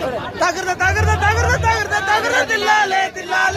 തകർന്ന തകർന്ന തകർന്ന തകർന്ന തകർന്ന തില്ലാലെ തില്ലാലെ